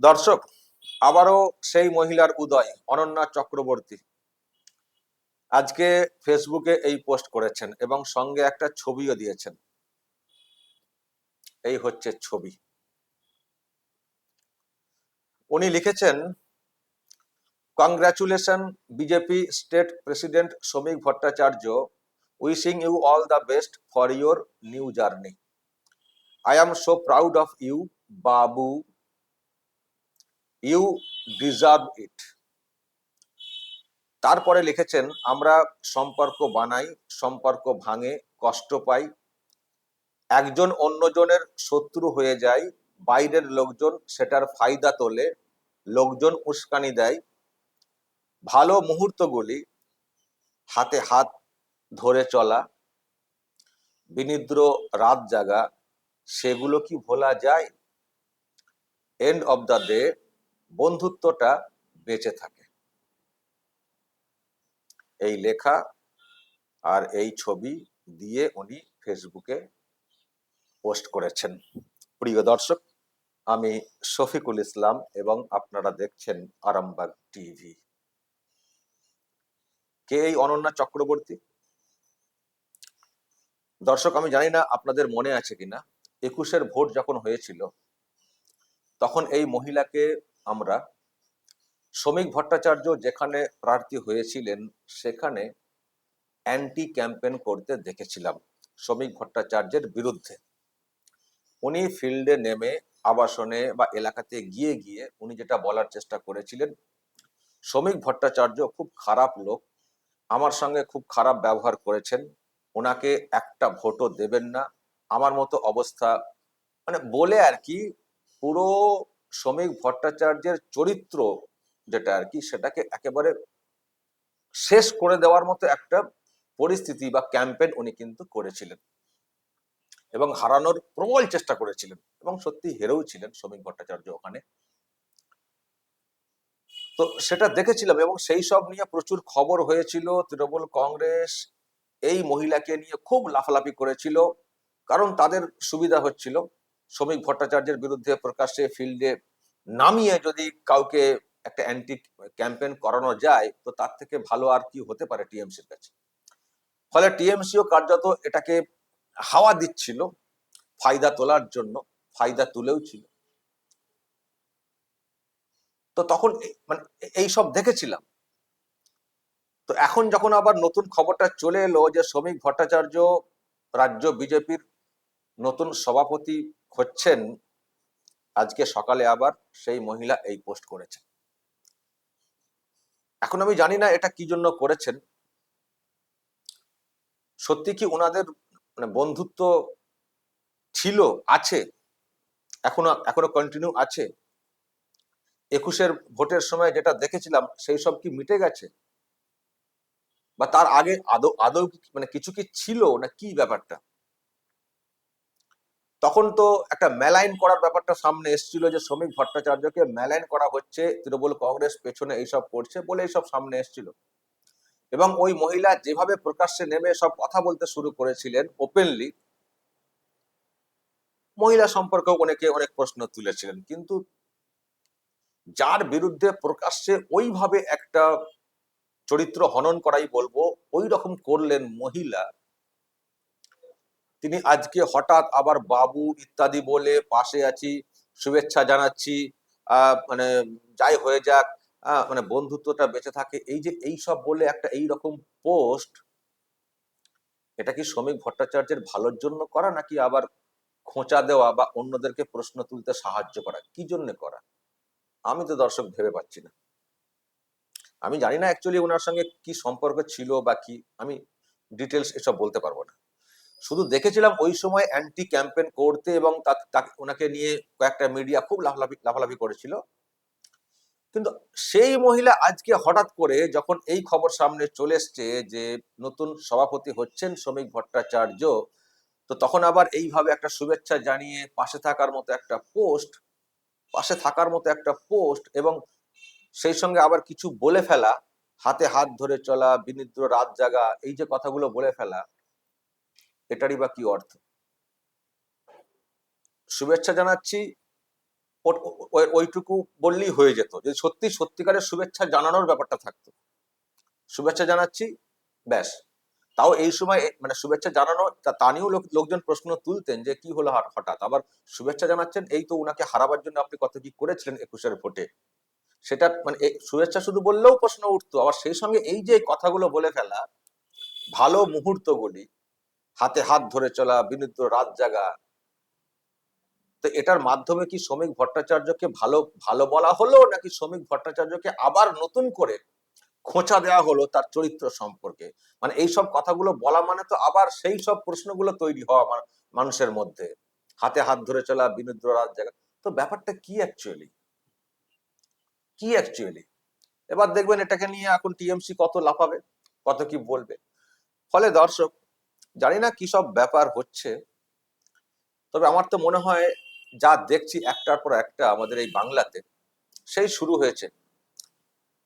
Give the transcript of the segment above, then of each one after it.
দর্শক, আবারও সেই মহিলার উদয়, অনন্যা চক্রবর্তী। আজকে ফেসবুকে এই পোস্ট করেছেন এবং সঙ্গে একটা ছবিও দিয়েছেন। এই হচ্ছে ছবি। উনি লিখেছেন, congratulation, BJP state president Shramik Bhattacharya, wishing you all the best for your new journey. I am so proud of you, Babu. You deserve it. তারপরে লিখেছেন, আমরা সম্পর্ক বানাই, সম্পর্ক ভাঙে, কষ্ট পাই। একজন অন্যজনের শত্রু হয়ে যায় বাইরের লোকজন সেটার ফায়দা তোলে, লোকজন উস্কানি দেয়। ভালো মুহূর্তগুলি হাতে হাত ধরে চলা, বিনিদ্র রাত জাগা, সেগুলো কি ভোলা যায়? এন্ড অব দ্য ডে বন্ধুত্বটা বেঁচে থাকে। এই লেখা আর এই ছবি দিয়ে উনি ফেসবুকে পোস্ট করেছেন। প্রিয় দর্শক, আমি শফিকুল ইসলাম এবং আপনারা দেখছেন আরামবাগ টিভি। কে এই অনন্যা চক্রবর্তী? দর্শক, আমি জানি না আপনাদের মনে আছে কিনা। একুশের ভোট যখন হয়েছিল, তখন এই মহিলাকে আমরা শ্রমিক ভট্টাচার্য যেখানে প্রার্থী হয়েছিলেন, সেখানে অ্যান্টি ক্যাম্পেন করতে দেখেছিলাম শ্রমিক ভট্টাচার্যের বিরুদ্ধে। উনি ফিল্ডে নেমে আবাসনে বা এলাকাতে গিয়ে গিয়ে উনি যেটা বলার চেষ্টা করেছিলেন, শ্রমিক ভট্টাচার্য খুব খারাপ লোক, আমার সঙ্গে খুব খারাপ ব্যবহার করেছেন, ওনাকে একটা ভোটও দেবেন না, আমার মতো অবস্থা। মানে বলে আর কি, পুরো শ্রমিক ভট্টাচার্যের চরিত্র যেটা আর কি, সেটাকে একেবারে শেষ করে দেওয়ার মতো একটা পরিস্থিতি বা ক্যাম্পেন উনি কিন্তু করেছিলেন। এবং হারানোর প্রবল চেষ্টা করেছিলেন এবং সত্যি হেরেও ছিলেন শ্রমিক ভট্টাচার্য ওখানে। তো সেটা দেখেছিলাম এবং সেই সব নিয়ে প্রচুর খবর হয়েছিল, তৃণমূল কংগ্রেস এই মহিলাকে নিয়ে খুব লাফালাফি করেছিল, কারণ তাদের সুবিধা হচ্ছিল। শ্রমিক ভট্টাচার্যের বিরুদ্ধে প্রকাশ্যে ফিল্ডে নামিয়ে যদি কাউকে একটা অ্যান্টি ক্যাম্পেন করানো যায়, তো তার থেকে ভালো আর কি হতে পারে টিএমসির কাছে? ফলে টিএমসিও কার্যত এটাকে হাওয়া দিচ্ছিল, ফায়দা তোলার জন্য, ফায়দা তুলেও ছিল। তো তখন মানে এই সব দেখেছিলাম। তো এখন যখন আবার নতুন খবরটা চলে এলো যে শ্রমিক ভট্টাচার্য রাজ্য বিজেপির নতুন সভাপতি হচ্ছেন আজকে সকালে আবার সেই মহিলা এই পোস্ট করেছেন। এখন আমি জানি না এটা কি জন্য করেছেন। সত্যি কি ওনাদের মানে বন্ধুত্ব ছিল, আছে, এখনও এখনও কন্টিনিউ আছে? একুশের ভোটের সময় যেটা দেখেছিলাম, সেই সব কি মিটে গেছে? বা তার আগে আদৌ আদৌ মানে কিছু কি ছিল না কি ব্যাপারটা? তখন তো একটা মেলাইন করার ব্যাপারটা সামনে এসেছিল যে শ্রমিক ভট্টাচার্যকে মেলাইন করা হচ্ছে, তৃণমূল কংগ্রেস পেছনে এইসব করছে বলে এইসব সামনে এসেছিল। এবং ওই মহিলা যেভাবে প্রকাশ্যে নেমে সব কথা বলতে শুরু করেছিলেন ওপেনলি মহিলা সম্পর্কেও অনেকে অনেক প্রশ্ন তুলেছিলেন। কিন্তু যার বিরুদ্ধে প্রকাশ্যে ওইভাবে একটা চরিত্র হনন করাই বলব, ওই রকম করলেন মহিলা তিনি আজকে হঠাৎ আবার বাবু ইত্যাদি বলে পাশে আছি, শুভেচ্ছা জানাচ্ছি মানে যাই হয়ে যাক মানে বন্ধুত্বটা বেঁচে থাকে। এই যে এই সব বলে একটা এই রকম পোস্ট, এটা কি শ্রমিক ভট্টাচার্যের ভালোর জন্য করা নাকি আবার খোঁচা দেওয়া বা অন্যদেরকে প্রশ্ন তুলতে সাহায্য করা? কি জন্য করা? আমি তো দর্শক ভেবে পাচ্ছি না। আমি জানি না অ্যাকচুয়ালি ওনার সঙ্গে কি সম্পর্ক ছিল বা কি, আমি ডিটেলস এসব বলতে পারব না। শুধু দেখেছিলাম ওই সময় অ্যান্টি ক্যাম্পেন করতে এবং তাকে ওনাকে নিয়ে কয়েকটা মিডিয়া খুব লাফালাফি লাফালাফি করেছিল। কিন্তু সেই মহিলা আজকে হঠাৎ করে যখন এই খবর সামনে চলে এসছে যে নতুন সভাপতি হচ্ছেন শ্রমিক ভট্টাচার্য, তো তখন আবার এইভাবে একটা শুভেচ্ছা জানিয়ে পাশে থাকার মতো একটা পোস্ট পাশে থাকার মতো একটা পোস্ট এবং সেই সঙ্গে আবার কিছু বলে ফেলা, হাতে হাত ধরে চলা বিনিদ্র রাত জাগা, এই যে কথাগুলো বলে ফেলা এটারই বা কি অর্থ? শুভেচ্ছা জানাচ্ছি ওইটুকু বললেই হয়ে যেত যদি সত্যি সত্যিকারের শুভেচ্ছা জানানোর ব্যাপারটা থাকতো। শুভেচ্ছা জানাচ্ছি, ব্যাস। তাও এই সময় মানে শুভেচ্ছা জানানো, তা- নিয়েও লোক- লোকজন প্রশ্ন তুলতেন যে কি হলো হঠাৎ- হঠাৎ। আবার শুভেচ্ছা জানাচ্ছেন, এই তো উনাকে হারাবার জন্য আপনি কত কি করেছিলেন একুশের ভোটে। সেটা মানে শুভেচ্ছা শুধু বললেও প্রশ্ন উঠতো। আবার সেই সঙ্গে এই যে কথাগুলো বলে ফেলা, ভালো মুহূর্তগুলি হাতে হাত ধরে চলা বিনীত রাত জাগা। তো এটার মাধ্যমে কি শ্রমিক ভট্টাচার্যকে ভালো ভালো বলা হলো, নাকি শ্রমিক ভট্টাচার্যকে আবার নতুন করে খোঁচা দেওয়া হলো তার চরিত্র সম্পর্কে? মানে এই সব কথাগুলো বলা মানে তো আবার সেই সব প্রশ্নগুলো তৈরি হওয়া মানুষের মধ্যে। হাতে হাত ধরে চলা বিনীত রাত জাগা। তো ব্যাপারটা কি অ্যাকচুয়ালি কি অ্যাকচুয়ালি এবার দেখবেন এটাকে নিয়ে এখন টিএমসি কত লাফাবে, কত কি বলবে। ফলে দর্শক জানি না কি সব ব্যাপার হচ্ছে, তবে আমার তো মনে হয় যা দেখছি একটার পর একটা আমাদের এই বাংলাতে, সেই শুরু হয়েছে।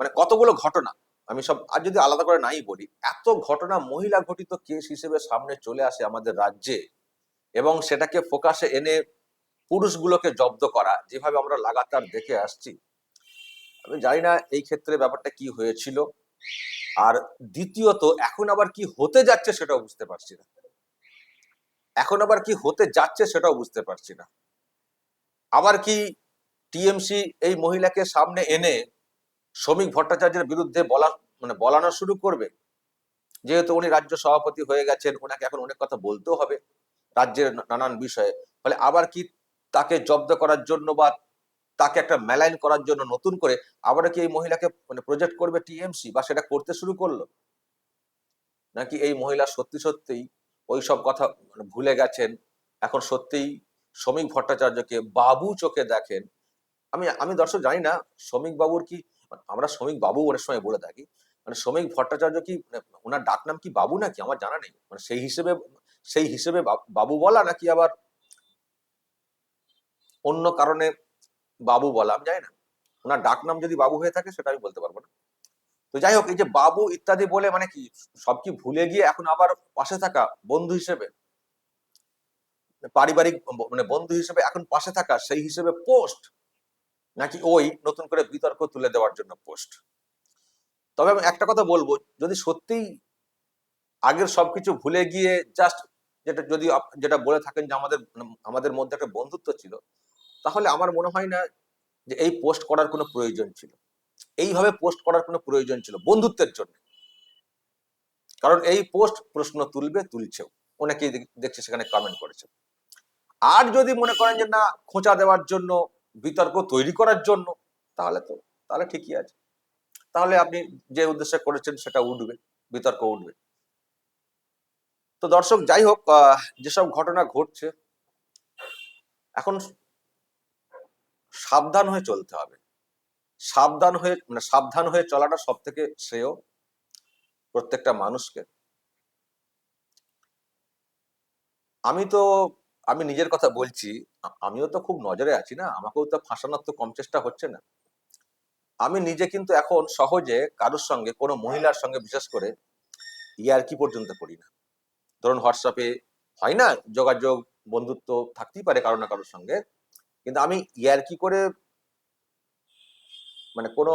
মানে কতগুলো ঘটনা, আমি সব আর যদি আলাদা করে নাই বলি, এত ঘটনা মহিলা ঘটিত কেস হিসেবে সামনে চলে আসে আমাদের রাজ্যে এবং সেটাকে ফোকাসে এনে পুরুষগুলোকে জব্দ করা, যেভাবে আমরা লাগাতার দেখে আসছি, আমি জানি না এই ক্ষেত্রে ব্যাপারটা কি হয়েছিল। আর দ্বিতীয়ত, এখন আবার কি হতে যাচ্ছে সেটাও বুঝতে পারছি না। এখন আবার কি হতে যাচ্ছে সেটাও বুঝতে পারছি না। আবার কি টিএমসি এই মহিলাকে সামনে এনে শ্রমিক ভট্টাচার্যের বিরুদ্ধে বলা মানে বলানো শুরু করবে? যেহেতু উনি রাজ্য সভাপতি হয়ে গেছেন, ওনাকে এখন অনেক কথা বলতেও হবে রাজ্যের নানান বিষয়ে। ফলে আবার কি তাকে জব্দ করার জন্য বা তাকে একটা মেলাইন করার জন্য নতুন করে আবার কি এই মহিলাকে মানে প্রজেক্ট করবে টিএমসি বা সেটা করতে শুরু করল? নাকি এই মহিলা সত্যি সত্যিই ওই সব কথা মানে ভুলে গেছেন? এখন সত্যিই শ্রমিক ভট্টাচার্যকে বাবু চোখে দেখেন? আমি আমি দর্শক জানি না, শ্রমিক বাবুর কি আমরা শ্রমিক বাবু অনেক সময় বলে থাকি মানে শ্রমিক ভট্টাচার্য কি মানে ওনার ডাক নাম কি বাবু নাকি? আমার জানা নেই। মানে সেই হিসেবে সেই হিসেবে বাবু বলা নাকি আবার অন্য কারণে বাবু বলা জানি না। ওনার ডাক নাম যদি বাবু হয়ে থাকে, সেটা আমি বলতে পারব না। তো যাই হোক, এই যে বাবু ইত্যাদি বলে মানে কি, সব কি ভুলে গিয়ে এখন আবার পাশে থাকা বন্ধু হিসেবে? পারিবারিক মানে বন্ধু হিসেবে এখন পাশে থাকা সেই হিসেবে পোস্ট? নাকি ওই নতুন করে বিতর্ক তুলে দেওয়ার জন্য পোস্ট? তবে আমি একটা কথা বলব, যদি সত্যিই আগের সবকিছু ভুলে গিয়ে জাস্ট যেটা, যদি যেটা বলে থাকেন যে আমাদের আমাদের মধ্যে একটা বন্ধুত্ব ছিল তাহলে আমার মনে হয় না যে এই পোস্ট করার কোনো প্রয়োজন ছিল। এইভাবে পোস্ট করার কোনো প্রয়োজন ছিল বন্ধুত্বের জন্য। কারণ এই পোস্ট প্রশ্ন তুলবে, তুলছেও। অনেকেই দেখছে সেখানে কমেন্ট করেছে। আর যদি মনে করেন যে না, খোঁচা দেওয়ার জন্য, বিতর্ক তৈরি করার জন্য, তাহলে তো, তাহলে ঠিকই আছে। তাহলে আপনি যে উদ্দেশ্যে করেছেন সেটা উঠবে, বিতর্ক উঠবে। তো দর্শক, যাই হোক যেসব ঘটনা ঘটছে, এখন সাবধান হয়ে চলতে হবে। সাবধান হয়ে মানে সাবধান হয়ে চলাটা সব থেকে শ্রেয় প্রত্যেকটা মানুষকে। আমি তো, আমি নিজের কথা বলছি আমিও তো খুব নজরে আছি না, আমাকেও তো ফাঁসানোর তো কম চেষ্টা হচ্ছে না। আমি নিজে কিন্তু এখন সহজে কারোর সঙ্গে, কোনো মহিলার সঙ্গে বিশেষ করে ইয়ার্কি পর্যন্ত করি না। ধরুন হোয়াটসঅ্যাপে হয় না, যোগাযোগ, বন্ধুত্ব থাকতেই পারে কারও না কারোর সঙ্গে কিন্তু আমি ইয়ার্কি করে মানে কোনো,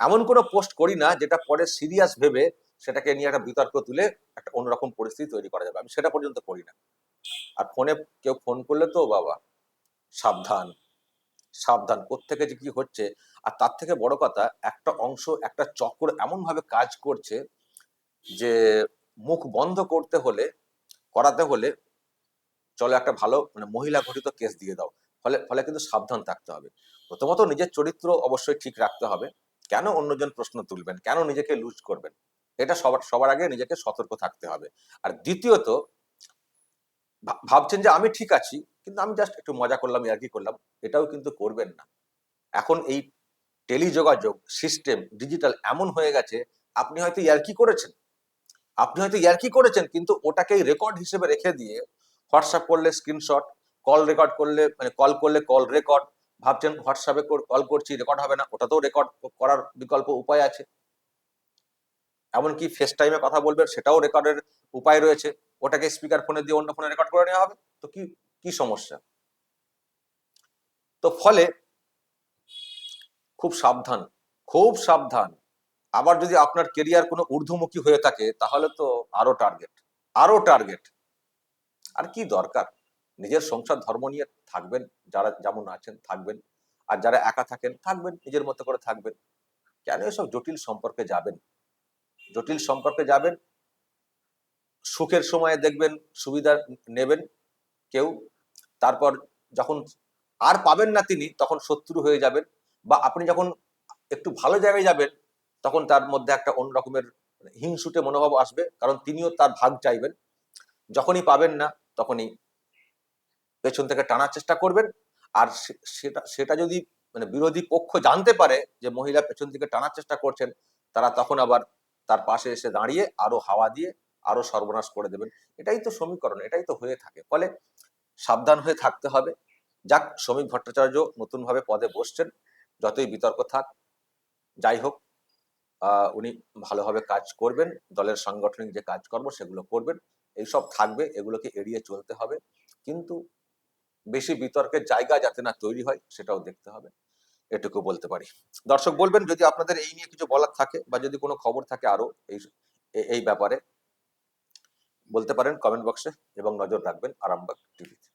এমন কোনো পোস্ট করি না যেটা পরে সিরিয়াস ভেবে সেটাকে নিয়ে একটা বিতর্ক তুলে একটা অন্যরকম পরিস্থিতি তৈরি করা যাবে। আমি সেটা পর্যন্ত করি না। আর ফোনে কেউ ফোন করলে তো বাবা, সাবধান। সাবধান। কোত্থেকে যে কি হচ্ছে? আর তার থেকে বড় কথা, একটা অংশ, একটা চক্র এমন ভাবে কাজ করছে যে মুখ বন্ধ করতে হলে, করাতে হলে চলো একটা ভালো মানে মহিলা ঘটিত কেস দিয়ে দাও। ফলে ফলে কিন্তু সাবধান থাকতে হবে। প্রথমত নিজের চরিত্র অবশ্যই ঠিক রাখতে হবে। কেন অন্যজন প্রশ্ন তুলবেন? কেন নিজেকে লুজ করবেন? এটা সবার সবার আগে নিজেকে সতর্ক থাকতে হবে। আর দ্বিতীয়ত ভাবছেন যে আমি ঠিক আছি, কিন্তু আমি জাস্ট একটু মজা করলাম, ইয়ার্কি করলাম, এটাও কিন্তু করবেন না। এখন এই টেলিযোগাযোগ সিস্টেম ডিজিটাল এমন হয়ে গেছে, আপনি হয়তো ইয়ার্কি করেছেন। আপনি হয়তো ইয়ার্কি করেছেন, কিন্তু ওটাকেই রেকর্ড হিসেবে রেখে দিয়ে, হোয়াটসঅ্যাপ করলে স্ক্রিনশট কল রেকর্ড করলে মানে কল করলে কল রেকর্ড ভাবছেন হোয়াটসঅ্যাপে কল করছি রেকর্ড হবে না, ওটাতেও রেকর্ড করার বিকল্প উপায় আছে। এমনকি ফেস টাইমে কথা বলবেন সেটাও রেকর্ডের উপায় রয়েছে। ওটাকে স্পিকার ফোনে দিয়ে অন্য ফোনে রেকর্ড করে নেওয়া হবে। তো কি কি সমস্যা? তো ফলে খুব সাবধান খুব সাবধান। আবার যদি আপনার কেরিয়ার কোনো ঊর্ধ্বমুখী হয়ে থাকে, তাহলে তো আরও টার্গেট আরও টার্গেট আর কি দরকার? নিজের সংসার, ধর্ম নিয়ে থাকবেন, যারা যেমন আছেন থাকবেন। আর যারা একা থাকেন, থাকবেন, নিজের মতো করে থাকবেন। কেন এসব জটিল সম্পর্কে যাবেন? জটিল সম্পর্কে যাবেন, সুখের সময়ে দেখবেন, সুবিধা নেবেন কেউ। তারপর যখন আর পাবেন না তিনি, তখন শত্রু হয়ে যাবেন। বা আপনি যখন একটু ভালো জায়গায় যাবেন, তখন তার মধ্যে একটা অন্য রকমের হিংসুটে মনোভাব আসবে, কারণ তিনিও তার ভাগ চাইবেন। যখনই পাবেন না, তখনই পেছন থেকে টানার চেষ্টা করবেন। আর সেটা সেটা যদি মানে বিরোধী পক্ষ জানতে পারে যে মহিলা পেছন থেকে টানার চেষ্টা করছেন, তারা তখন আবার তার পাশে এসে দাঁড়িয়ে আরও হাওয়া দিয়ে আরও সর্বনাশ করে দেবেন। এটাই তো সমীকরণ, এটাই তো হয়ে থাকে। ফলে সাবধান হয়ে থাকতে হবে। যাক, শ্রমিক ভট্টাচার্য নতুন ভাবে পদে বসছেন। যতই বিতর্ক থাক, যাই হোক উনি ভালোভাবে কাজ করবেন। দলের সাংগঠনিক যে কাজকর্ম, সেগুলো করবেন। এইসব থাকবে, এগুলোকে এড়িয়ে চলতে হবে। কিন্তু বেশি বিতর্কের জায়গা যাতে না তৈরি হয়, সেটাও দেখতে হবে। এটুকু বলতে পারি। দর্শক বলবেন, যদি আপনাদের এই নিয়ে কিছু বলার থাকে বা যদি কোনো খবর থাকে আরও এই এই ব্যাপারে, বলতে পারেন কমেন্ট বক্সে এবং নজর রাখবেন আরামবাগ টিভিতে।